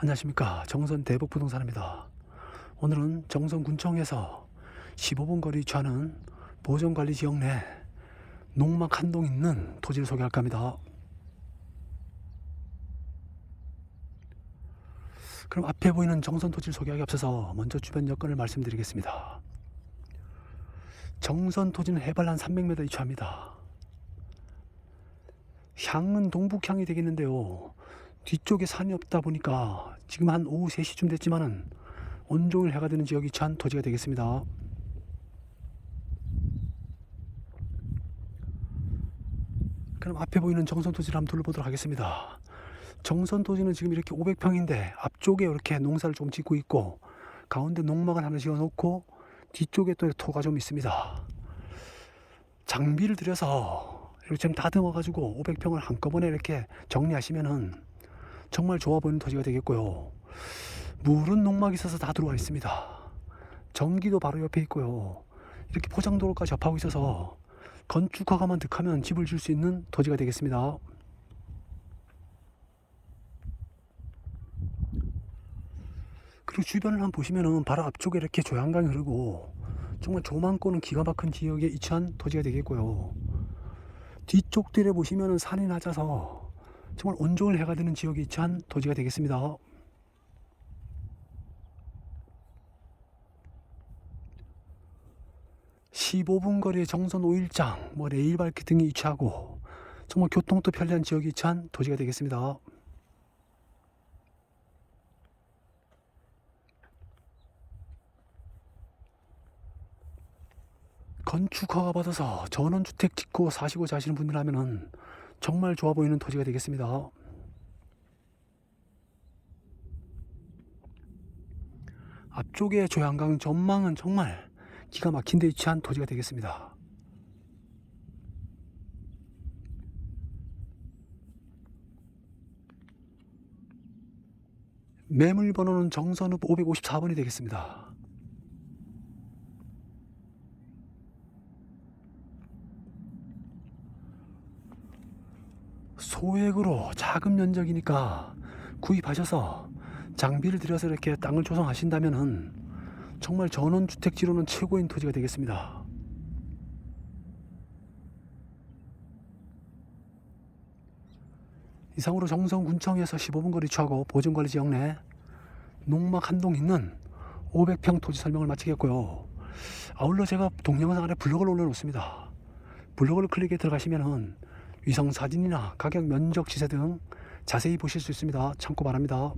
안녕하십니까 정선 대북부동산입니다. 오늘은 정선군청에서 15분 거리 위치하는 보존관리지역 내 농막 한동 있는 토지를 소개할까 합니다. 그럼 앞에 보이는 정선 토지를 소개하기 앞서서 먼저 주변 여건을 말씀드리겠습니다. 정선 토지는 해발 한 300m 위치합니다. 향은 동북향이 되겠는데요. 뒤쪽에 산이 없다 보니까 지금 한 오후 3시쯤 됐지만은 온종일 해가 되는 지역이 찬 토지가 되겠습니다. 그럼 앞에 보이는 정선 토지를 한번 둘러보도록 하겠습니다. 정선 토지는 지금 이렇게 500평인데 앞쪽에 이렇게 농사를 좀 짓고 있고 가운데 농막을 하나 지어 놓고 뒤쪽에 또 토가 좀 있습니다. 장비를 들여서 이렇게 좀 다듬어 가지고 500평을 한꺼번에 이렇게 정리하시면은 정말 좋아 보이는 토지가 되겠고요. 물은 농막이 있어서 다 들어와 있습니다. 전기도 바로 옆에 있고요. 이렇게 포장도로까지 접하고 있어서 건축 허가만 득하면 집을 줄 수 있는 토지가 되겠습니다. 그리고 주변을 한번 보시면은 바로 앞쪽에 이렇게 조양강이 흐르고 정말 조망권은 기가 막힌 지역에 위치한 토지가 되겠고요. 뒤쪽 뒤에 보시면은 산이 낮아서 정말 온종일 해가 되는 지역에 위치한 토지가 되겠습니다. (15분) 거리의 정선 5일장 뭐 레일 발키 등이 위치하고 정말 교통도 편리한 지역에 위치한 토지가 되겠습니다. 건축 허가 받아서 전원주택 짓고 사시고자 하시는 분이라면은 정말 좋아 보이는 토지가 되겠습니다. 앞쪽에 조양강 전망은 정말 기가 막힌 데 위치한 토지가 되겠습니다. 매물 번호는 정선읍 554번이 되겠습니다. 소액으로 작은 면적이니까 구입하셔서 장비를 들여서 이렇게 땅을 조성하신다면은 정말 전원주택지로는 최고인 토지가 되겠습니다. 이상으로 정성군청에서 15분 거리 취하고 보존관리 지역 내 농막 한동 있는 500평 토지 설명을 마치겠고요. 아울러 제가 동영상 안에 블로그를 올려놓습니다. 블로그를 클릭해 들어가시면은 위성 사진이나 가격 면적 시세 등 자세히 보실 수 있습니다. 참고 바랍니다.